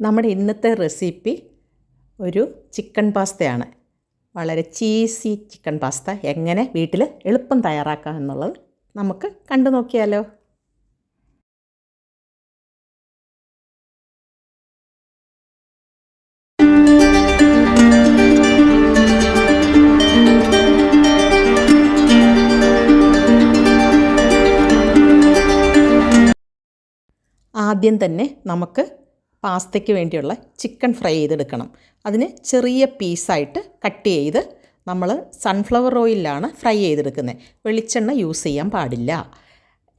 നമ്മുടെ ഇന്നത്തെ റെസിപ്പി ഒരു ചിക്കൻ പാസ്തയാണ്. വളരെ ചീസി ചിക്കൻ പാസ്ത. എങ്ങനെ വീട്ടിൽ എളുപ്പം തയ്യാറാക്കാം എന്നുള്ളത് നമുക്ക് കണ്ടു നോക്കിയാലോ. ആദ്യം തന്നെ നമുക്ക് പാസ്തയ്ക്ക് വേണ്ടിയുള്ള ചിക്കൻ ഫ്രൈ ചെയ്തെടുക്കണം. അതിന് ചെറിയ പീസായിട്ട് കട്ട് ചെയ്ത് നമ്മൾ സൺഫ്ലവർ ഓയിലാണ് ഫ്രൈ ചെയ്തെടുക്കുന്നത്. വെളിച്ചെണ്ണ യൂസ് ചെയ്യാൻ പാടില്ല.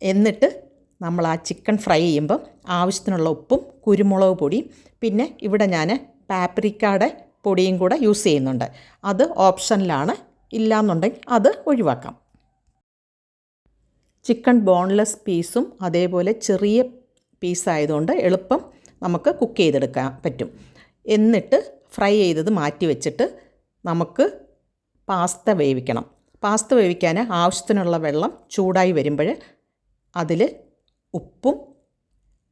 എന്നിട്ട് നമ്മൾ ആ ചിക്കൻ ഫ്രൈ ചെയ്യുമ്പം ആവശ്യത്തിനുള്ള ഉപ്പും കുരുമുളക് പൊടിയും പിന്നെ ഇവിടെ ഞാൻ പാപ്രിക്കയുടെ പൊടിയും കൂടെ യൂസ് ചെയ്യുന്നുണ്ട്. അത് ഓപ്ഷനിലാണ്. ഇല്ലയെന്നുണ്ടെങ്കിൽ അത് ഒഴിവാക്കാം. ചിക്കൻ ബോൺലെസ് പീസും അതേപോലെ ചെറിയ പീസായതുകൊണ്ട് എളുപ്പം നമുക്ക് കുക്ക് ചെയ്തെടുക്കാൻ പറ്റും. എന്നിട്ട് ഫ്രൈ ചെയ്തത് മാറ്റി വെച്ചിട്ട് നമുക്ക് പാസ്ത വേവിക്കണം. പാസ്ത വേവിക്കാൻ ആവശ്യത്തിനുള്ള വെള്ളം ചൂടായി വരുമ്പോൾ അതിൽ ഉപ്പും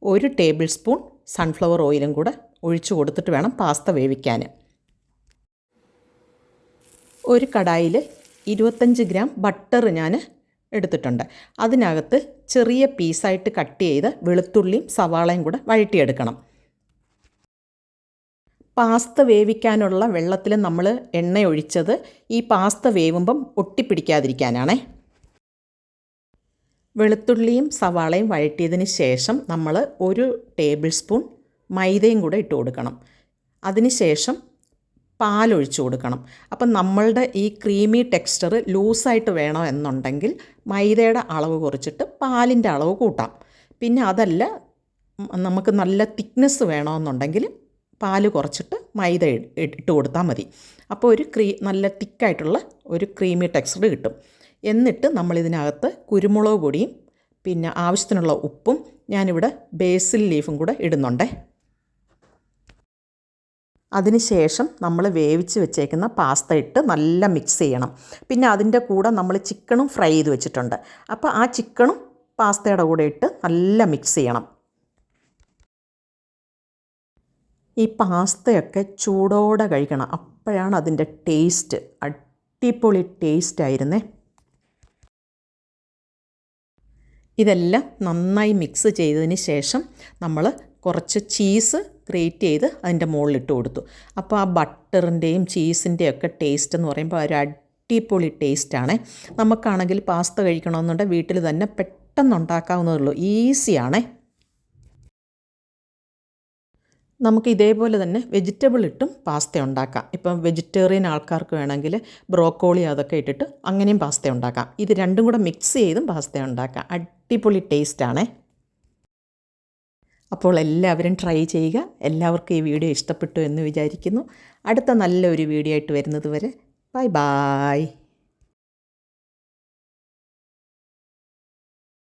ഒരു ടേബിൾ സ്പൂൺ സൺഫ്ലവർ ഓയിലും കൂടെ ഒഴിച്ചു കൊടുത്തിട്ട് വേണം പാസ്ത വേവിക്കാൻ. ഒരു കടായിൽ ഇരുപത്തഞ്ച് ഗ്രാം ബട്ടർ ഞാൻ എടുത്തിട്ടുണ്ട്. അതിനകത്ത് ചെറിയ പീസായിട്ട് കട്ട് ചെയ്ത് വെളുത്തുള്ളിയും സവാളയും കൂടെ വഴറ്റിയെടുക്കണം. പാസ്ത വേവിക്കാനുള്ള വെള്ളത്തിൽ നമ്മൾ എണ്ണ ഒഴിച്ചത് ഈ പാസ്ത വേവുമ്പം ഒട്ടിപ്പിടിക്കാതിരിക്കാനാണേ. വെളുത്തുള്ളിയും സവാളയും വഴറ്റിയതിന് ശേഷം നമ്മൾ ഒരു ടേബിൾ സ്പൂൺ മൈദയും കൂടെ ഇട്ട് കൊടുക്കണം. അതിന് ശേഷം പാലൊഴിച്ചു കൊടുക്കണം. അപ്പം നമ്മളുടെ ഈ ക്രീമി ടെക്സ്ചർ ലൂസായിട്ട് വേണോ എന്നുണ്ടെങ്കിൽ മൈദയുടെ അളവ് കുറച്ചിട്ട് പാലിന്റെ അളവ് കൂട്ടാം. പിന്നെ അതല്ല നമുക്ക് നല്ല തിക്നെസ് വേണമെന്നുണ്ടെങ്കിൽ പാൽ കുറച്ചിട്ട് മൈദ ഇട്ട് കൊടുത്താൽ മതി. അപ്പോൾ ഒരു ക്രീ നല്ല തിക്കായിട്ടുള്ള ഒരു ക്രീമി ടെക്സ്ചർ കിട്ടും. എന്നിട്ട് നമ്മളിതിനകത്ത് കുരുമുളക് പൊടിയും പിന്നെ ആവശ്യത്തിനുള്ള ഉപ്പും ഞാനിവിടെ ബേസിൽ ലീഫും കൂടെ ഇടുന്നുണ്ടേ. അതിനുശേഷം നമ്മൾ വേവിച്ച് വെച്ചേക്കുന്ന പാസ്ത ഇട്ട് നല്ല മിക്സ് ചെയ്യണം. പിന്നെ അതിന്റെ കൂടെ നമ്മൾ ചിക്കണും ഫ്രൈ ചെയ്ത് വെച്ചിട്ടുണ്ട്. അപ്പോൾ ആ ചിക്കണും പാസ്തയുടെ കൂടെ ഇട്ട് നല്ല മിക്സ് ചെയ്യണം. ഈ പാസ്തയൊക്കെ ചൂടോടെ കഴിക്കണം. അപ്പോഴാണ് അതിന്റെ ടേസ്റ്റ് അടിപൊളി ടേസ്റ്റ് ആയിരുന്നേ. ഇതെല്ലാം നന്നായി മിക്സ് ചെയ്തതിന് ശേഷം നമ്മൾ കുറച്ച് ചീസ് ഗ്രേറ്റ് ചെയ്ത് അതിന്റെ മുകളിലിട്ട് കൊടുത്തു. അപ്പോൾ ആ ബട്ടറിന്റെയും ചീസിന്റെയും ഒക്കെ ടേസ്റ്റ് എന്ന് പറയുമ്പോൾ ഒരു അടിപൊളി ടേസ്റ്റാണ് നമുക്കാണെങ്കിൽ പാസ്ത കഴിക്കണമെന്നുണ്ടെങ്കിൽ വീട്ടിൽ തന്നെ പെട്ടെന്ന് ഉണ്ടാക്കാവുന്നതുള്ളൂ ഈസിയാണേ നമുക്ക് ഇതേപോലെ തന്നെ വെജിറ്റബിൾ ഇട്ടും പാസ്ത ഉണ്ടാക്കാം. ഇപ്പം വെജിറ്റേറിയൻ ആൾക്കാർക്ക് വേണമെങ്കിൽ ബ്രോക്കോളി അതൊക്കെ ഇട്ടിട്ട് അങ്ങനെയും പാസ്ത ഉണ്ടാക്കാം. ഇത് രണ്ടും കൂടെ മിക്സ് ചെയ്തും പാസ്ത ഉണ്ടാക്കാം. അടിപൊളി ടേസ്റ്റാണേ അപ്പോൾ എല്ലാവരും ട്രൈ ചെയ്യുക. എല്ലാവർക്കും ഈ വീഡിയോ ഇഷ്ടപ്പെട്ടു എന്ന് വിചാരിക്കുന്നു. അടുത്ത നല്ലൊരു വീഡിയോ ആയിട്ട് വരുന്നത് വരെ. Bye bye